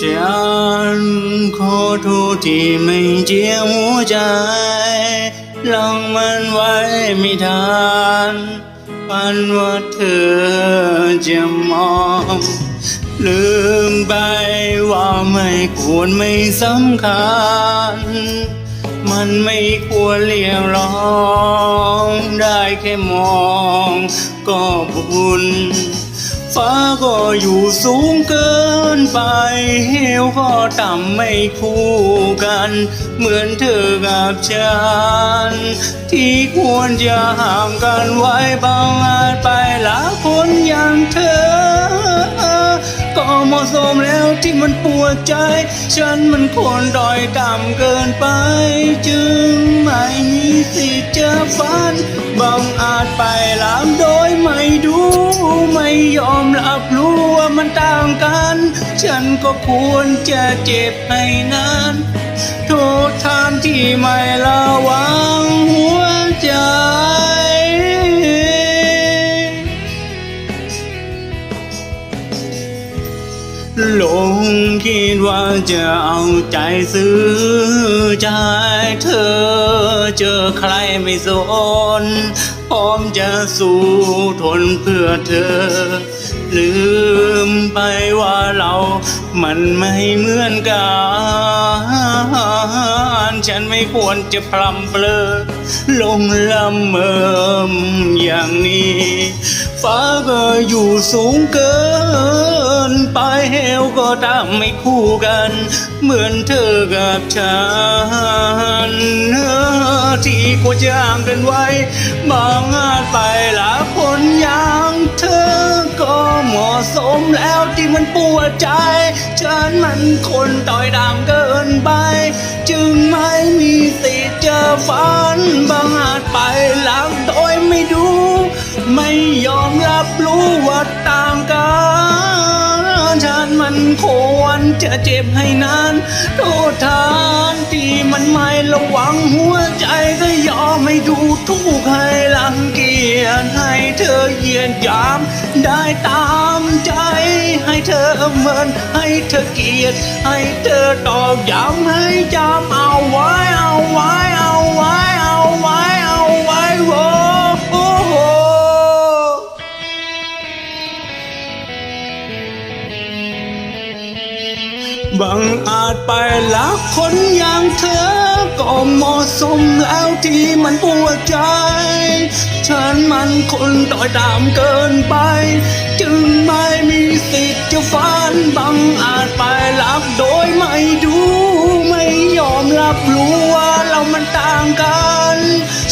ฉันขอโทษที่ไม่เจียมหัวใจลังมันไว้ไม่ทันฝันว่าเธอจะมอง ลืมไปว่าไม่ควรไม่สำคัญ มันไม่ควรเรียกร้อง ได้แค่มองก็บุญ ฟ้าก็อยู่สูงเกินไปเหวก็ต่ำไม่คู่กัน เหมือนเธอกับฉัน ที่ควรจะห่างกันไว้บางอาจไปละคนอย่างเธอ ก็เหมาะสมแล้วที่มันปวดใจ ฉันมันคนด้อยต่ำเกินไป จึงไม่มีสิทธิ์จะฝันบังอาจไปลาม ไม่ยอมรับรู้ว่ามันต่างกัน ฉันก็ควรจะเจ็บให้นานโทษทานที่ไม่ระวังหัวใจโล คิดว่าจะเอาใจซื้อใจเธอเจอใครไม่สนพร้อมจะสู้ทนเพื่อเธอ ลืมไปว่าเรามันไม่เหมือนกันฉันไม่ควรจะพลำเพลอลงละเมิมอย่างนี้ ฟ้าก็อยู่สูงเกินไปเหวก็ตามไม่คู่กัน เหมือนเธอกับฉันที่ควรจะห่างกันไว้ บางอาจไปละคนอย่างเธอ ก็เหมาะสมแล้วที่มันปวดใจ ฉันมันคนต่อยดามเกินไป จึงไม่มีสิทธิ์จะฝันบาง ไม่ยอมรับรู้ว่าต่างกันฉันมันควรจะเจ็บให้นาน โทษทานที่มันไม่ระวังหัวใจก็ยอมให้ดูทุกให้รังเกียจให้เธอเยียดยาม ได้ตามใจ ให้เธอเมินให้เธอเกลียด ให้เธอตอกย้ำให้จำเอาไว้เอาไว้เอาไว้ บางอาจไปรักคนอย่างเธอ ก็เหมาะสมแล้วที่มันปวดใจ ฉันมันคนต่อยตามเกินไป จึงไม่มีสิทธิ์จะฝันบางอาจไปรักโดยไม่ดูไม่ยอมรับรู้ว่าเรามันต่างกัน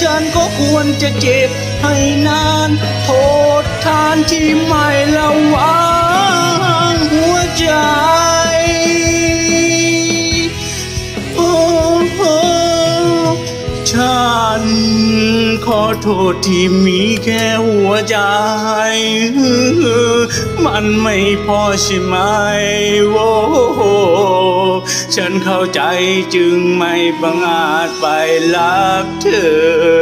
ฉันก็ควรจะเจ็บให้นาน โทษทานที่ไม่ระวัง ขอโทษที่มีแค่หัวใจ มันไม่พอใช่ไหมโว้ฉันเข้าใจจึงไม่บังอาจไปรักเธอ